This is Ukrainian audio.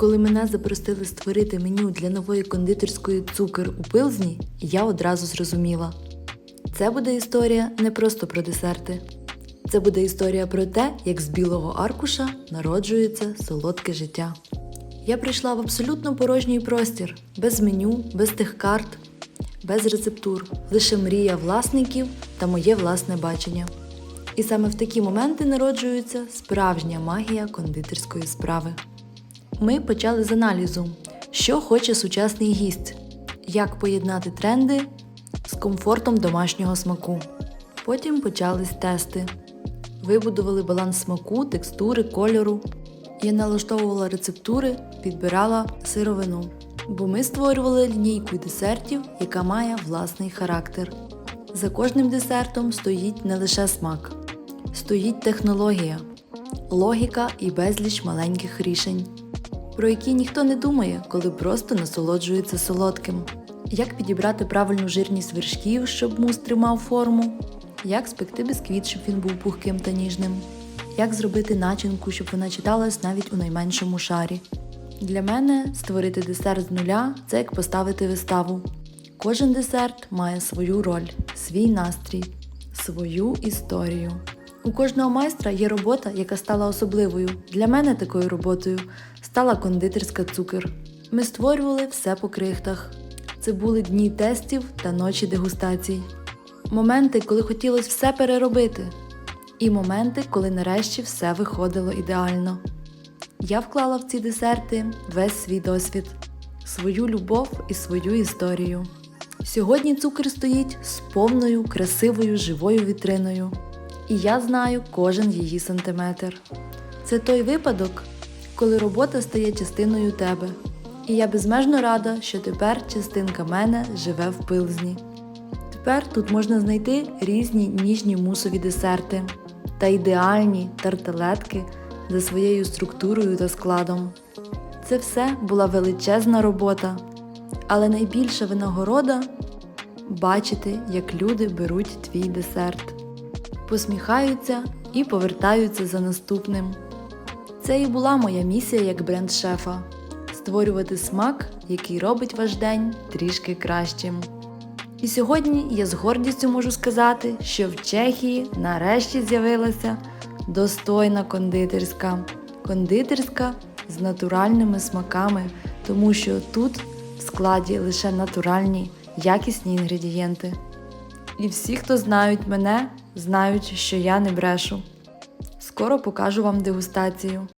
Коли мене запросили створити меню для нової кондитерської цукер у Пилзні, я одразу зрозуміла. Це буде історія не просто про десерти. Це буде історія про те, як з білого аркуша народжується солодке життя. Я прийшла в абсолютно порожній простір, без меню, без тих карт, без рецептур, лише мрія власників та моє власне бачення. І саме в такі моменти народжується справжня магія кондитерської справи. Ми почали з аналізу, що хоче сучасний гість, як поєднати тренди з комфортом домашнього смаку. Потім почались тести. Вибудували баланс смаку, текстури, кольору. Я налаштовувала рецептури, підбирала сировину, бо ми створювали лінійку десертів, яка має власний характер. За кожним десертом стоїть не лише смак, стоїть технологія, логіка і безліч маленьких рішень, про які ніхто не думає, коли просто насолоджується солодким. Як підібрати правильну жирність вершків, щоб мус тримав форму, як спекти бісквіт, щоб він був пухким та ніжним, як зробити начинку, щоб вона читалась навіть у найменшому шарі. Для мене створити десерт з нуля це як поставити виставу. Кожен десерт має свою роль, свій настрій, свою історію. У кожного майстра є робота, яка стала особливою. Для мене такою роботою стала кондитерська цукер. Ми створювали все по крихтах. Це були дні тестів та ночі дегустацій. Моменти, коли хотілося все переробити, і моменти, коли нарешті все виходило ідеально. Я вклала в ці десерти весь свій досвід, свою любов і свою історію. Сьогодні цукер стоїть з повною, красивою, живою вітриною, і я знаю кожен її сантиметр. Це той випадок, коли робота стає частиною тебе. І я безмежно рада, що тепер частинка мене живе в пилзні. Тепер тут можна знайти різні ніжні мусові десерти та ідеальні тарталетки за своєю структурою та складом. Це все була величезна робота, але найбільша винагорода бачити, як люди беруть твій десерт, посміхаються і повертаються за наступним. Це і була моя місія як бренд-шефа створювати смак, який робить ваш день трішки кращим. І сьогодні я з гордістю можу сказати, що в Чехії нарешті з'явилася достойна кондитерська. Кондитерська з натуральними смаками, тому що тут в складі лише натуральні, якісні інгредієнти. І всі, хто знають мене, знають, що я не брешу. Скоро покажу вам дегустацію.